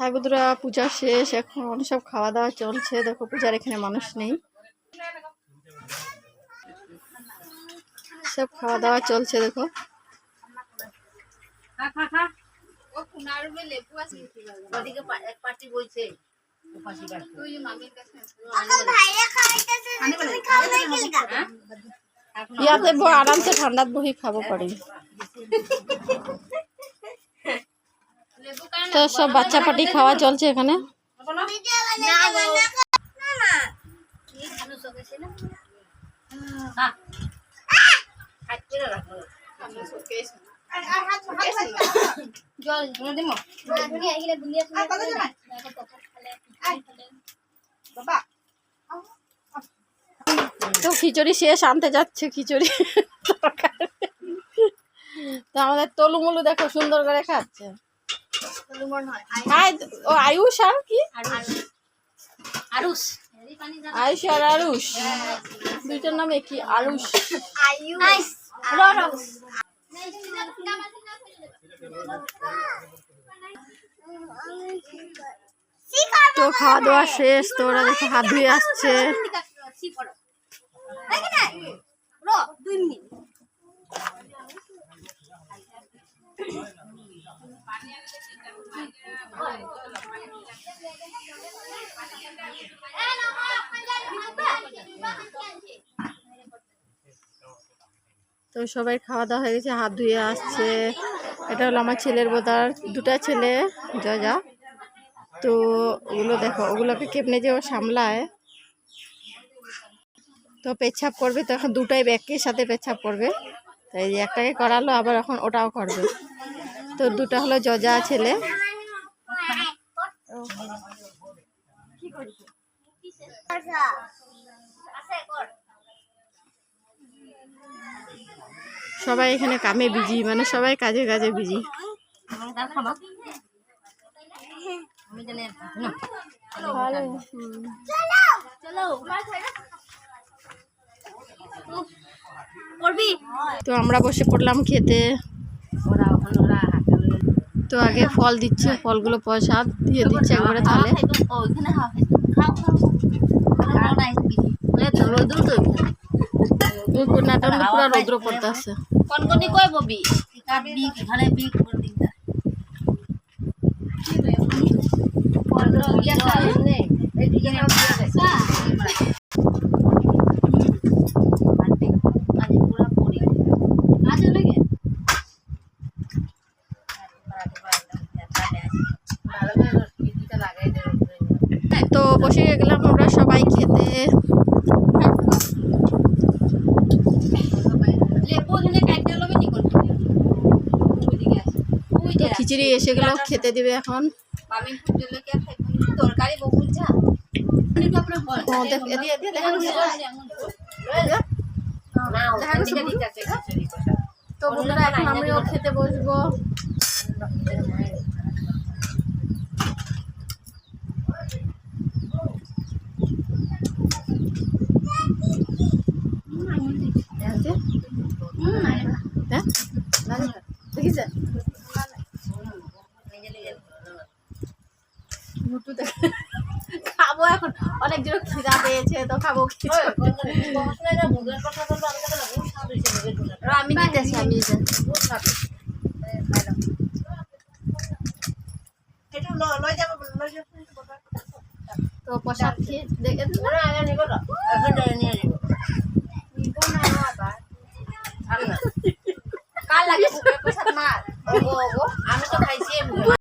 ঠাকুরদুরা পূজা শেষ, এখন সব খাওয়া দাওয়া চলছে। দেখো, পূজার এখানে মানুষ নেই। সব খাওয়া দাওয়া চলছে, দেখো? ইয়াতে আরামসে ঠান্ডাত বহি খাব পারি। তো সব বাচ্চা পাটি খাওয়া চলছে এখানে? তো খিচুড়ি শেষ, আনতে যাচ্ছে খিচুড়ি তো আমাদের তলুমুলু দেখো সুন্দর করে খাচ্ছে হাই ও আয়ুষ আর কি? আরুষ। আয়ুষ আর আরুষ। দুইটার নামে কি আরুষ। তো খাওয়া দাওয়া শেষ তো ওরা দেখো হাত ধুয়ে আসছে। তো সবাই খাওয়া দাওয়া হয়ে গেছে, হাত ধুয়ে আসছে। এটা হলো আমার ছেলের বোধার দুটা ছেলে, যা যা। তো ওগুলো দেখো, ওগুলোকে কেমনে যে ও সামলায়। তো পেচ্ছাপ করবে, তো এখন দুটাই ব্যাগের সাথে পেচ্ছাপ করবে। তাই একটাকে করালো, আবার এখন ওটাও করবে। তো দুটা হলো যজা ছেলে। সবাই এখানে কামে বিজি মানে সবাই কাজে কাজে বিজি। তো আমরা বসে পড়লাম খেতে ওরা ওখানে ওরা হাতে ওই- তো আগে ফল দিচ্ছে, ফলগুলো প্রসাদ দিয়ে দিচ্ছে একবারে তাহলে। পুরো রৌদ্র পড়তে আছে। কনকনি কই ববি ঘরে তো বসে গেলাম আমরা সবাই খেতে। তো খিচুড়ি এসে গেল খেতে দিবে এখন। তো বন্ধুরা এখন আমিও খেতে বসবো দেখ, দেখিছে? মুটু দেখ। খাব এখন। অনেক জোর খিদা পেয়েছে তো খাব আমি দিতেছি আমি তো প্রসাদ খেয়ে দেখে কাল লাগে প্রসাদ মার। আমি তো খাইছি